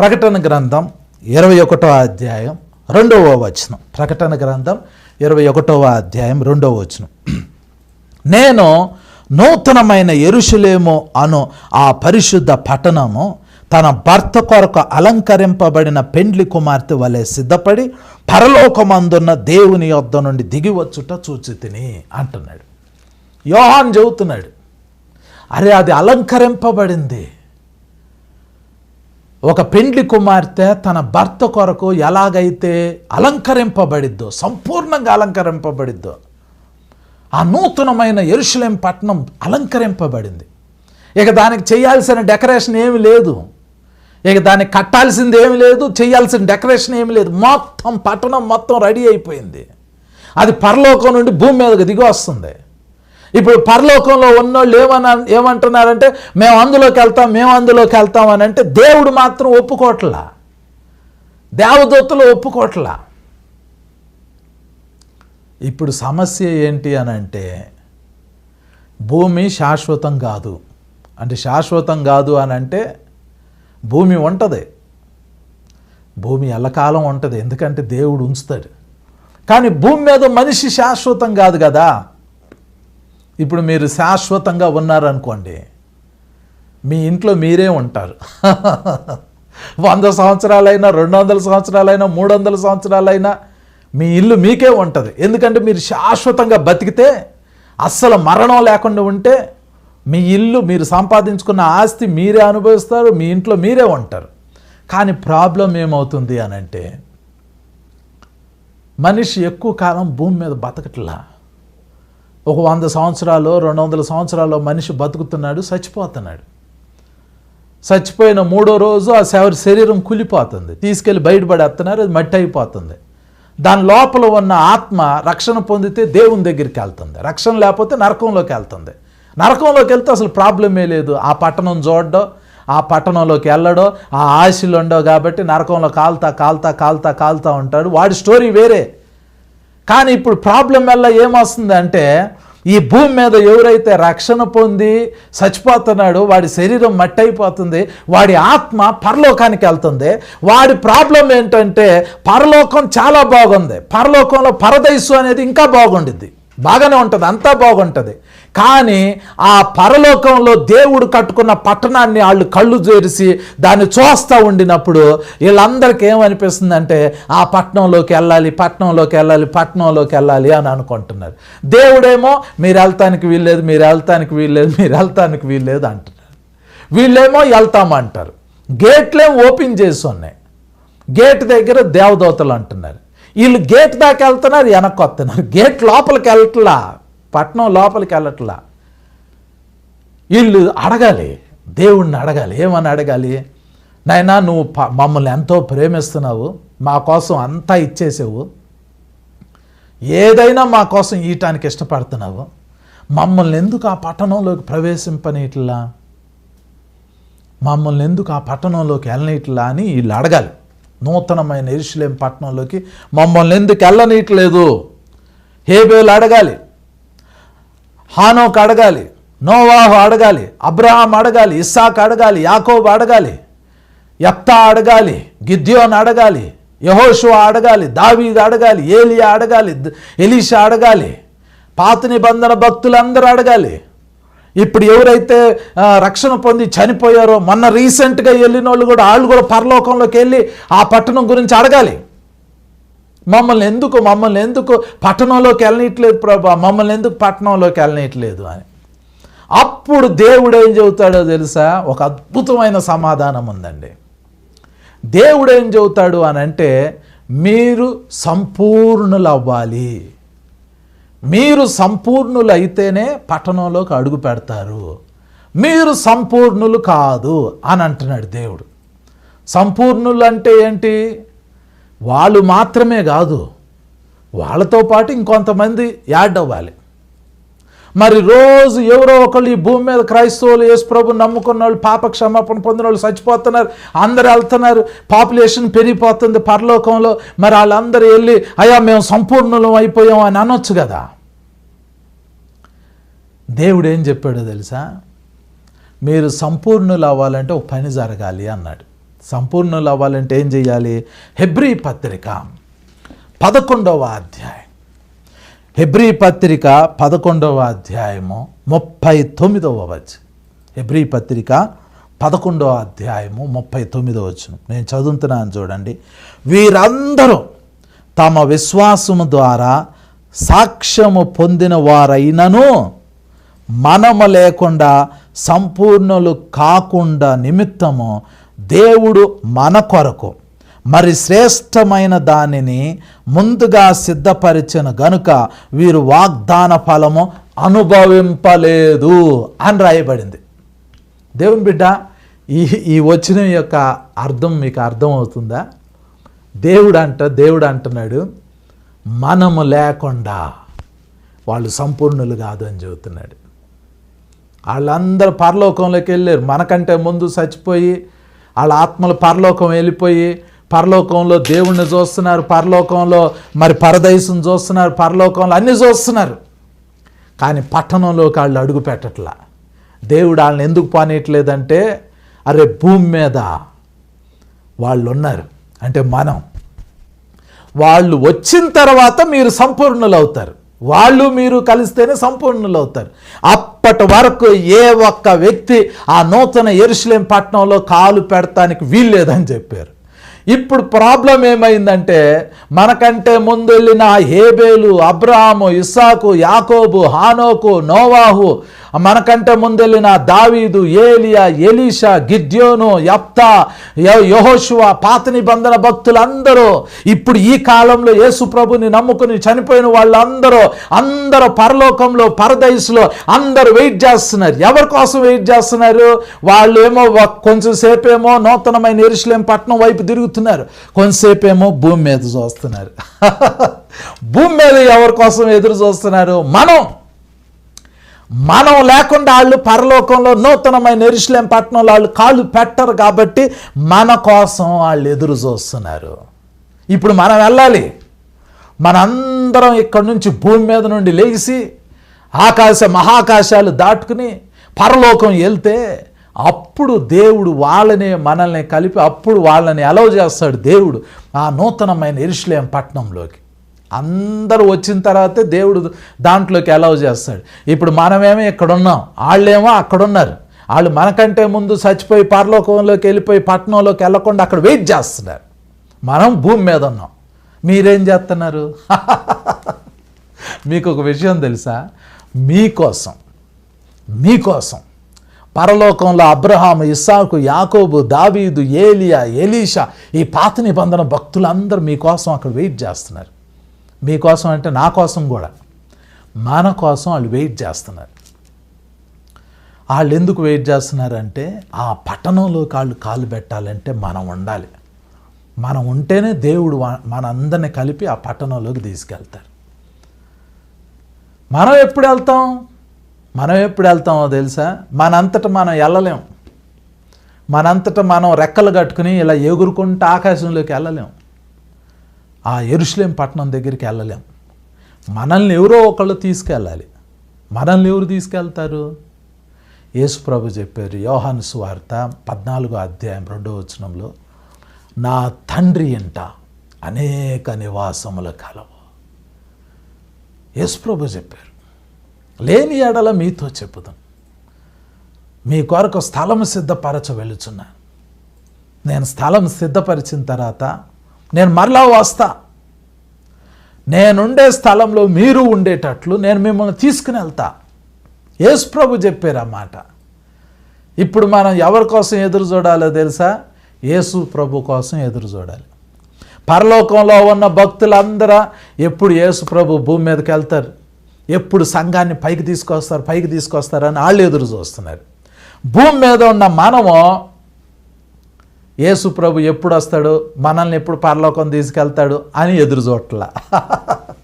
ప్రకటన గ్రంథం ఇరవై ఒకటో అధ్యాయం రెండవ వచనం. ప్రకటన గ్రంథం ఇరవై ఒకటవ అధ్యాయం రెండవ వచనం. నేను నూతనమైన ఎరుషులేమో అను ఆ పరిశుద్ధ పట్టణము తన భర్త కొరకు అలంకరింపబడిన పెండ్లి కుమార్తె వలె సిద్ధపడి పరలోకమందున్న దేవుని యొద్ద నుండి దిగి వచ్చుట చూచి తిని అంటున్నాడు. యోహాన్ చెబుతున్నాడు అరే అది అలంకరింపబడింది. ఒక పెండ్లి కుమార్తె తన భర్త కొరకు ఎలాగైతే అలంకరింపబడిద్దో సంపూర్ణంగా అలంకరింపబడిద్దో ఆ నూతనమైన ఎరుషులేం పట్నం అలంకరింపబడింది. ఇక దానికి చేయాల్సిన డెకరేషన్ ఏమి లేదు. ఇక దానికి కట్టాల్సింది ఏమి లేదు చేయాల్సిన డెకరేషన్ ఏమి లేదు. మొత్తం పట్టణం మొత్తం రెడీ అయిపోయింది. అది పరలోకం నుండి భూమి మీదకి దిగి వస్తుంది. ఇప్పుడు పరలోకంలో ఉన్నోళ్ళు ఏమన ఏమంటున్నారంటే మేము అందులోకి వెళ్తాం మేము అందులోకి వెళ్తాం అని అంటే దేవుడు మాత్రం ఒప్పుకోట్లా. దేవదూతలు ఒప్పుకోట్లా. ఇప్పుడు సమస్య ఏంటి అని అంటే భూమి శాశ్వతం కాదు. అంటే శాశ్వతం కాదు అని అంటే భూమి ఉంటుంది. భూమి ఎల్లకాలం ఉంటుంది. ఎందుకంటే దేవుడు ఉంచుతాడు. కానీ భూమి మీద మనిషి శాశ్వతం కాదు కదా. ఇప్పుడు మీరు శాశ్వతంగా ఉన్నారనుకోండి మీ ఇంట్లో మీరే ఉంటారు. వంద సంవత్సరాలైనా రెండు వందల సంవత్సరాలైనా మూడు వందల సంవత్సరాలైనా మీ ఇల్లు మీకే ఉంటుంది. ఎందుకంటే మీరు శాశ్వతంగా బతికితే అస్సలు మరణం లేకుండా ఉంటే మీ ఇల్లు మీరు సంపాదించుకున్న ఆస్తి మీరే అనుభవిస్తారు మీ ఇంట్లో మీరే ఉంటారు. కానీ ప్రాబ్లం ఏమవుతుంది అనంటే మనిషి ఎక్కువ కాలం భూమి మీద బతకట్లా. ఒక వంద సంవత్సరాలు రెండు వందల సంవత్సరాలు మనిషి బతుకుతున్నాడు చచ్చిపోతున్నాడు. చచ్చిపోయిన మూడో రోజు ఆ శవ శరీరం కులిపోతుంది. తీసుకెళ్ళి బయటపడేస్తున్నారు అది మట్టి అయిపోతుంది. దాని లోపల ఉన్న ఆత్మ రక్షణ పొందితే దేవుని దగ్గరికి వెళ్తుంది. రక్షణ లేకపోతే నరకంలోకి వెళ్తుంది. నరకంలోకి వెళ్తే అసలు ప్రాబ్లమే లేదు. ఆ పట్టణం చూడడం ఆ పట్టణంలోకి వెళ్ళడో ఆ ఆశలు ఉండవు కాబట్టి నరకంలో కాలుతా కాలుతా కాలుతా కాలుతా ఉంటాడు. వాడి స్టోరీ వేరే. కానీ ఇప్పుడు ప్రాబ్లం వల్ల ఏమొస్తుంది అంటే ఈ భూమి మీద ఎవరైతే రక్షణ పొంది చచ్చిపోతున్నాడో వాడి శరీరం మట్టి అయిపోతుంది వాడి ఆత్మ పరలోకానికి వెళ్తుంది వాడి ప్రాబ్లం ఏంటంటే పరలోకం చాలా బాగుంది. పరలోకంలో పరదైసు అనేది ఇంకా బాగుండిద్ది. బాగానే ఉంటుంది అంతా బాగుంటుంది. కానీ ఆ పరలోకంలో దేవుడు కట్టుకున్న పట్టణాన్ని వాళ్ళు కళ్ళు చేరిసి దాన్ని చూస్తూ ఉండినప్పుడు వీళ్ళందరికీ ఏమనిపిస్తుందంటే ఆ పట్టణంలోకి వెళ్ళాలి పట్టణంలోకి వెళ్ళాలి పట్టణంలోకి వెళ్ళాలి అని అనుకుంటున్నారు. దేవుడేమో మీరు వెళ్తానికి వీల్లేదు మీరు వెళ్తానికి వీల్లేదు మీరు వెళ్తానికి వీల్లేదు అంటున్నారు. వీళ్ళేమో వెళ్తామంటారు. గేట్లేం ఓపెన్ చేసి ఉన్నాయి. గేట్ దగ్గర దేవదూతలు అంటున్నారు. వీళ్ళు గేట్ దాకా వెళ్తున్నారు వెనక్కి వస్తున్నారు. గేట్ లోపలికి వెళ్ళట్లా. పట్నం లోపలికి వెళ్ళట్లా. వీళ్ళు అడగాలి దేవుణ్ణి అడగాలి ఏమని అడగాలి? నాయనా నువ్వు ప- మమ్మల్ని ఎంతో ప్రేమిస్తున్నావు మా కోసం అంతా ఇచ్చేసావు. ఏదైనా మా కోసం ఇవ్వటానికి ఇష్టపడుతున్నావు. మమ్మల్ని ఎందుకు ఆ పట్టణంలోకి ప్రవేశింపనీట్లా మమ్మల్ని ఎందుకు ఆ పట్టణంలోకి వెళ్ళనీట్లా అని వీళ్ళు అడగాలి. నూతనమైన ఇరుషులేం పట్టణంలోకి మమ్మల్ని ఎందుకు వెళ్ళనీయట్లేదు? హేబేలు అడగాలి. హానోక్ అడగాలి నోవాహు అడగాలి అబ్రహాం అడగాలి ఇస్సాక్ అడగాలి యాకోబ్ అడగాలి యప్తా అడగాలి గిద్యోన్ అడగాలి యహోషువ అడగాలి దావీద్ అడగాలి ఏలియా అడగాలి ఎలీషా అడగాలి పాత నిబంధన భక్తులందరూ అడగాలి. ఇప్పుడు ఎవరైతే రక్షణ పొంది చనిపోయారో మొన్న రీసెంట్గా వెళ్ళిన వాళ్ళు కూడా వాళ్ళు కూడా పరలోకంలోకి వెళ్ళి ఆ పట్టణం గురించి అడగాలి. మమ్మల్ని ఎందుకు మమ్మల్ని ఎందుకు పట్టణంలోకి వెళ్ళనీయట్లేదు ప్రభా? మమ్మల్ని ఎందుకు పట్టణంలోకి వెళ్ళనీయట్లేదు అని. అప్పుడు దేవుడు ఏం చెబుతాడో తెలుసా? ఒక అద్భుతమైన సమాధానం ఉందండి. దేవుడు ఏం చెబుతాడు అని అంటే మీరు సంపూర్ణులు అవ్వాలి మీరు సంపూర్ణులు అయితేనే పట్టణంలోకి అడుగు పెడతారు. మీరు సంపూర్ణులు కాదు అని అంటున్నాడు దేవుడు. సంపూర్ణులు అంటే ఏంటి? వాళ్ళు మాత్రమే కాదు వాళ్ళతో పాటు ఇంకొంతమంది యాడ్ అవ్వాలి. మరి రోజు ఎవరో ఒకళ్ళు ఈ భూమి మీద క్రైస్తవులు యేసు ప్రభు నమ్ముకున్న వాళ్ళు పాప క్షమాపణ పొందిన వాళ్ళు చచ్చిపోతున్నారు అందరు వెళ్తున్నారు పాపులేషన్ పెరిగిపోతుంది పరలోకంలో మరి వాళ్ళందరూ వెళ్ళి అయ్యా మేము సంపూర్ణులం అయిపోయాం అని అనొచ్చు కదా. దేవుడు ఏం చెప్పాడో తెలుసా? మీరు సంపూర్ణులు అవ్వాలంటే ఒక పని జరగాలి అన్నాడు. సంపూర్ణులు అవ్వాలంటే ఏం చేయాలి హెబ్రీ పత్రిక పదకొండవ అధ్యాయం. హెబ్రీ పత్రిక పదకొండవ అధ్యాయము ముప్పై తొమ్మిదవ వచ్చు హెబ్రీ పత్రిక పదకొండవ అధ్యాయము ముప్పై తొమ్మిదవ వచ్చును నేను చదువుతున్నాను చూడండి. వీరందరూ తమ విశ్వాసము ద్వారా సాక్ష్యము పొందిన వారైనను మనము లేకుండా సంపూర్ణులు కాకుండా నిమిత్తము దేవుడు మన కొరకు మరి శ్రేష్టమైన దానిని ముందుగా సిద్ధపరిచిన గనుక వీరు వాగ్దాన ఫలము అనుభవింపలేదు అని రాయబడింది. దేవుని బిడ్డ ఈ ఈ వచ్చిన యొక్క అర్థం మీకు అర్థమవుతుందా? దేవుడు అంట దేవుడు అంటున్నాడు మనము లేకుండా వాళ్ళు సంపూర్ణులు కాదు అని చెబుతున్నాడు. వాళ్ళందరూ పరలోకంలోకి వెళ్ళారు. మనకంటే ముందు చచ్చిపోయి వాళ్ళ ఆత్మలు పరలోకం వెళ్ళిపోయి పరలోకంలో దేవుణ్ణి చూస్తున్నారు పరలోకంలో మరి పరదైసం చూస్తున్నారు పరలోకంలో అన్నీ చూస్తున్నారు. కానీ పట్టణంలోకి వాళ్ళు అడుగు పెట్టట్లా. దేవుడు వాళ్ళని ఎందుకు పానేయట్లేదంటే అరే భూమి మీద వాళ్ళు ఉన్నారు అంటే మనం. వాళ్ళు వచ్చిన తర్వాత మీరు సంపూర్ణులు అవుతారు వాళ్ళు మీరు కలిస్తేనే సంపూర్ణులు అవుతారు అప్పటి వరకు ఏ ఒక్క వ్యక్తి ఆ నూతన ఎరుసలేం పట్టణంలో కాలు పెడతానికి వీల్లేదని చెప్పారు. ఇప్పుడు ప్రాబ్లం ఏమైందంటే మనకంటే ముందు వెళ్ళిన హేబేలు అబ్రాహాము ఇస్సాకు యాకోబు హానోకు నోవాహు మనకంటే ముందు వెళ్ళిన దావీదు ఏలియా ఎలీషా గిద్యోను యప్తా యహోశువ పాత నిబంధన భక్తులందరూ ఇప్పుడు ఈ కాలంలో యేసు ప్రభుని నమ్ముకుని చనిపోయిన వాళ్ళందరూ అందరూ పరలోకంలో పరదైసులో అందరూ వెయిట్ చేస్తున్నారు. ఎవరి కోసం వెయిట్ చేస్తున్నారు? వాళ్ళు ఏమో కొంచెం సేపేమో నూతనమైన ఎరుసలేం పట్టణం వైపు తిరుగుతున్నారు. కొంతసేపు ఏమో భూమి మీద చూస్తున్నారు. భూమి మీద ఎవరి కోసం ఎదురు చూస్తున్నారు? మనం. మనం లేకుండా వాళ్ళు పరలోకంలో నూతనమైన ఎరుసలేం పట్టణంలో వాళ్ళు కాళ్ళు పెట్టరు కాబట్టి మన కోసం వాళ్ళు ఎదురు చూస్తున్నారు. ఇప్పుడు మనం వెళ్ళాలి. మనందరం ఇక్కడ నుంచి భూమి మీద నుండి లేచి ఆకాశ మహాకాశాలు దాటుకుని పరలోకం వెళ్తే అప్పుడు దేవుడు వాళ్ళని మనల్ని కలిపి అప్పుడు వాళ్ళని అలౌ చేస్తాడు దేవుడు ఆ నూతనమైన ఇరుషులేం పట్టణంలోకి. అందరూ వచ్చిన తర్వాతే దేవుడు దాంట్లోకి అలౌ చేస్తాడు. ఇప్పుడు మనమేమో ఇక్కడ ఉన్నాం వాళ్ళేమో అక్కడ ఉన్నారు వాళ్ళు మనకంటే ముందు చచ్చిపోయి పరలోకంలోకి వెళ్ళిపోయి పట్టణంలోకి వెళ్ళకుండా అక్కడ వెయిట్ చేస్తున్నారు. మనం భూమి మీద ఉన్నాం. మీరేం చేస్తున్నారు? మీకు ఒక విషయం తెలుసా? మీకోసం మీకోసం పరలోకంలో అబ్రహాము ఇస్సాకు యాకోబు దావీదు ఏలియా ఎలీషా ఈ పాత నిబంధన భక్తులందరూ మీకోసం అక్కడ వెయిట్ చేస్తున్నారు. మీకోసం అంటే నా కోసం కూడా. మన కోసం వాళ్ళు వెయిట్ చేస్తున్నారు. వాళ్ళు ఎందుకు వెయిట్ చేస్తున్నారంటే ఆ పట్టణంలోకి వాళ్ళు కాలు పెట్టాలంటే మనం ఉండాలి. మనం ఉంటేనే దేవుడు మన మనందరిని కలిపి ఆ పట్టణంలోకి తీసుకెళ్తారు మనం ఎప్పుడు వెళ్తాం? మనం ఎప్పుడు వెళ్తామో తెలుసా? మనంతట మనం వెళ్ళలేం. మనంతట మనం రెక్కలు కట్టుకుని ఇలా ఎగురుకుంటూ ఆకాశంలోకి వెళ్ళలేం. ఆ ఎరుషులేం పట్టణం దగ్గరికి వెళ్ళలేం. మనల్ని ఎవరో ఒకళ్ళు తీసుకెళ్ళాలి. మనల్ని ఎవరు తీసుకెళ్తారు? యేసుప్రభు చెప్పారు యోహాను సువార్త పద్నాలుగో అధ్యాయం రెండో వచనంలో నా తండ్రి ఇంట అనేక నివాసముల కలవు. యేసుప్రభు చెప్పారు లేని ఎడల మీతో చెప్పుదాం. మీ కొరకు స్థలం సిద్ధపరచ వెళుచున్నాను నేను స్థలం సిద్ధపరిచిన తర్వాత నేను మరలా వస్తా. నేనుండే స్థలంలో మీరు ఉండేటట్లు నేను మిమ్మల్ని తీసుకుని వెళ్తా. యేసు ప్రభు చెప్పారు మాట. ఇప్పుడు మనం ఎవరి కోసం ఎదురు చూడాలో తెలుసా? యేసు ప్రభు కోసం ఎదురు చూడాలి. పరలోకంలో ఉన్న భక్తులందరూ ఎప్పుడు యేసు ప్రభు భూమి మీదకి వెళ్తారు? ఎప్పుడు సంఘాన్ని పైకి తీసుకొస్తారు పైకి తీసుకొస్తారని వాళ్ళు ఎదురు చూస్తున్నారు. భూమి మీద ఉన్న మనము యేసు ప్రభు ఎప్పుడు వస్తాడు మనల్ని ఎప్పుడు పరలోకం తీసుకెళ్తాడు అని ఎదురు చూడట్లా.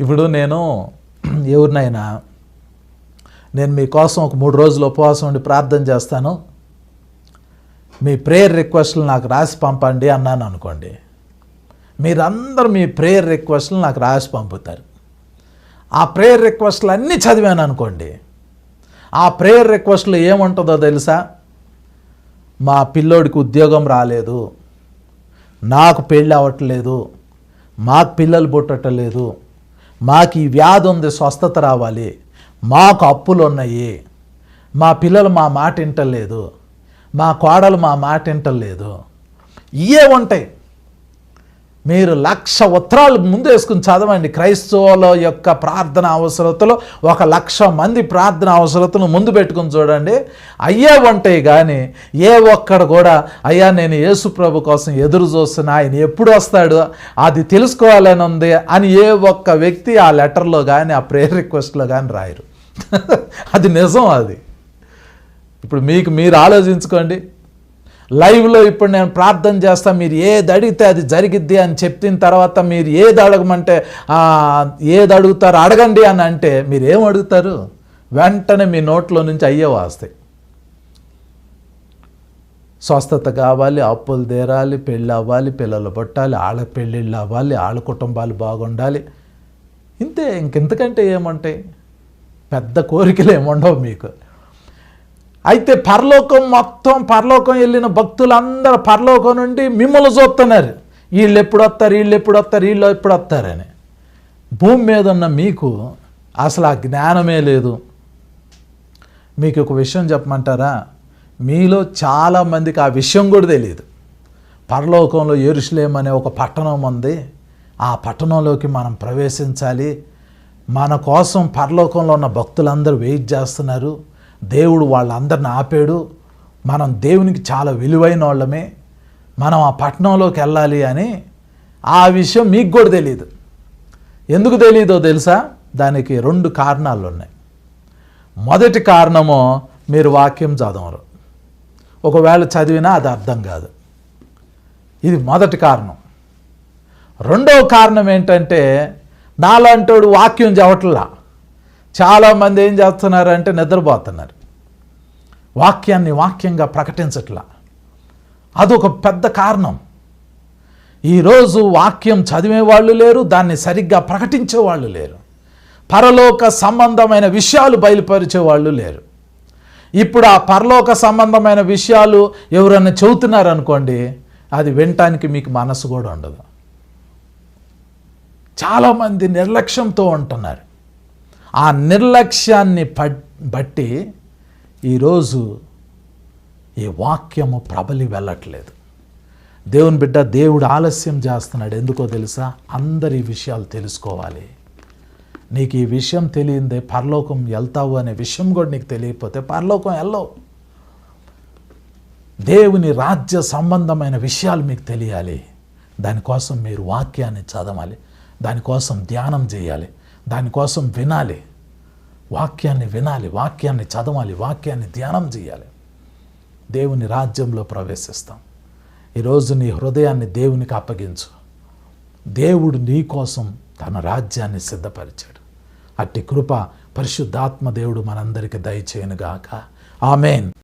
ఇప్పుడు నేను ఎవరినైనా నేను మీకోసం ఒక మూడు రోజులు ఉపవాసం ఉండి ప్రార్థన చేస్తాను. మీ ప్రేయర్ రిక్వెస్ట్లు నాకు రాసి పంపండి అన్నాను అనుకోండి. మీరందరూ మీ ప్రేయర్ రిక్వెస్ట్లు నాకు రాసి పంపుతారు. ఆ ప్రేయర్ రిక్వెస్ట్లు అన్నీ చదివాను అనుకోండి. ఆ ప్రేయర్ రిక్వెస్ట్లో ఏముంటుందో తెలుసా? మా పిల్లోడికి ఉద్యోగం రాలేదు. నాకు పెళ్ళి అవ్వట్లేదు. మాకు పిల్లలు పుట్టట్లేదు. మాకు ఈ వ్యాధి ఉంది స్వస్థత రావాలి. మాకు అప్పులు ఉన్నాయి. మా పిల్లలు మా మాట వింటలేదు. మా కోడలు మా మాట వింటలేదు. ఇవే ఉంటాయి. మీరు లక్ష ఉత్తరాలు ముందు వేసుకుని చదవండి. క్రైస్తవుల యొక్క ప్రార్థన అవసరతలో ఒక లక్ష మంది ప్రార్థన అవసరతను ముందు పెట్టుకుని చూడండి. అయ్యే ఉంటాయి కానీ ఏ ఒక్కడు కూడా అయ్యా నేను యేసు ప్రభు కోసం ఎదురు చూస్తున్నా ఆయన ఎప్పుడు వస్తాడు? అది తెలుసుకోవాలని ఉంది అని ఏ ఒక్క వ్యక్తి ఆ లెటర్లో కానీ ఆ ప్రేయర్ రిక్వెస్ట్లో కానీ రాయరు. అది నిజం అది. ఇప్పుడు మీకు మీరు ఆలోచించుకోండి. లైవ్లో ఇప్పుడు నేను ప్రార్థన చేస్తాను మీరు ఏది అడిగితే అది జరిగిద్ది అని చెప్పిన తర్వాత మీరు ఏది అడగమంటే ఏది అడుగుతారో అడగండి అని అంటే మీరు ఏం అడుగుతారు? వెంటనే మీ నోట్లో నుంచి అయ్యే వస్తాయి స్వస్థత కావాలి అప్పులు తీరాలి పెళ్ళి అవ్వాలి పిల్లలు పుట్టాలి ఆళ్ళ పెళ్ళిళ్ళు అవ్వాలి ఆళ్ళ కుటుంబాలు బాగుండాలి. ఇంతే ఇంకెంతకంటే ఏముంటాయి? పెద్ద కోరికలు ఏముండవు మీకు. అయితే పరలోకం మొత్తం పరలోకం వెళ్ళిన భక్తులందరూ పరలోకం నుండి మిమ్మల్ని చూస్తున్నారు. వీళ్ళు ఎప్పుడు వస్తారు వీళ్ళు ఎప్పుడు వస్తారు వీళ్ళు ఎప్పుడు వస్తారని భూమి మీద ఉన్న మీకు అసలు ఆ జ్ఞానమే లేదు. మీకు ఒక విషయం చెప్పమంటారా? మీలో చాలామందికి ఆ విషయం కూడా తెలియదు పరలోకంలో ఏరుషులేం అనే ఒక పట్టణం ఉంది. ఆ పట్టణంలోకి మనం ప్రవేశించాలి. మన కోసం పరలోకంలో ఉన్న భక్తులందరూ వెయిట్ చేస్తున్నారు. దేవుడు వాళ్ళందరిని ఆపాడు. మనం దేవునికి చాలా విలువైన వాళ్ళమే. మనం ఆ పట్టణంలోకి వెళ్ళాలి అని ఆ విషయం మీకు కూడా తెలియదు ఎందుకు తెలియదో తెలుసా? దానికి రెండు కారణాలు ఉన్నాయి. మొదటి కారణము మీరు వాక్యం చదవరు. ఒకవేళ చదివినా అది అర్థం కాదు. ఇది మొదటి కారణం. రెండవ కారణం ఏంటంటే నాలాంటోడు వాక్యం చదవట్లా. చాలామంది ఏం చేస్తున్నారంటే నిద్రపోతున్నారు. వాక్యాన్ని వాక్యంగా ప్రకటించట్లా. అదొక పెద్ద కారణం. ఈరోజు వాక్యం చదివే వాళ్ళు లేరు దాన్ని సరిగ్గా ప్రకటించే వాళ్ళు లేరు. పరలోక సంబంధమైన విషయాలు బయలుపరిచే వాళ్ళు లేరు. ఇప్పుడు ఆ పరలోక సంబంధమైన విషయాలు ఎవరైనా చెబుతున్నారనుకోండి అది వినటానికి మీకు మనసు కూడా ఉండదు. చాలామంది నిర్లక్ష్యంతో ఉంటున్నారు. ఆ నిర్లక్ష్యాన్ని బట్టి ఈరోజు ఈ వాక్యము ప్రబలి వెళ్ళట్లేదు. దేవుని బిడ్డ దేవుడు ఆలస్యం చేస్తున్నాడు. ఎందుకో తెలుసా? అందరి విషయాలు తెలుసుకోవాలి. నీకు ఈ విషయం తెలియందే పరలోకం వెళ్తావు అనే విషయం కూడా నీకు తెలియకపోతే పరలోకం వెళ్ళవు. దేవుని రాజ్య సంబంధమైన విషయాలు మీకు తెలియాలి. దానికోసం మీరు వాక్యాన్ని చదవాలి. దానికోసం ధ్యానం చేయాలి. దానికోసం వినాలి. వాక్యాన్ని వినాలి వాక్యాన్ని చదవాలి వాక్యాన్ని ధ్యానం చేయాలి. దేవుని రాజ్యంలో ప్రవేశిస్తాం. ఈరోజు నీ హృదయాన్ని దేవునికి అప్పగించు. దేవుడు నీ కోసం తన రాజ్యాన్ని సిద్ధపరిచాడు. అట్టి కృప పరిశుద్ధాత్మ దేవుడు మనందరికీ దయచేయనుగాక. ఆమెన్.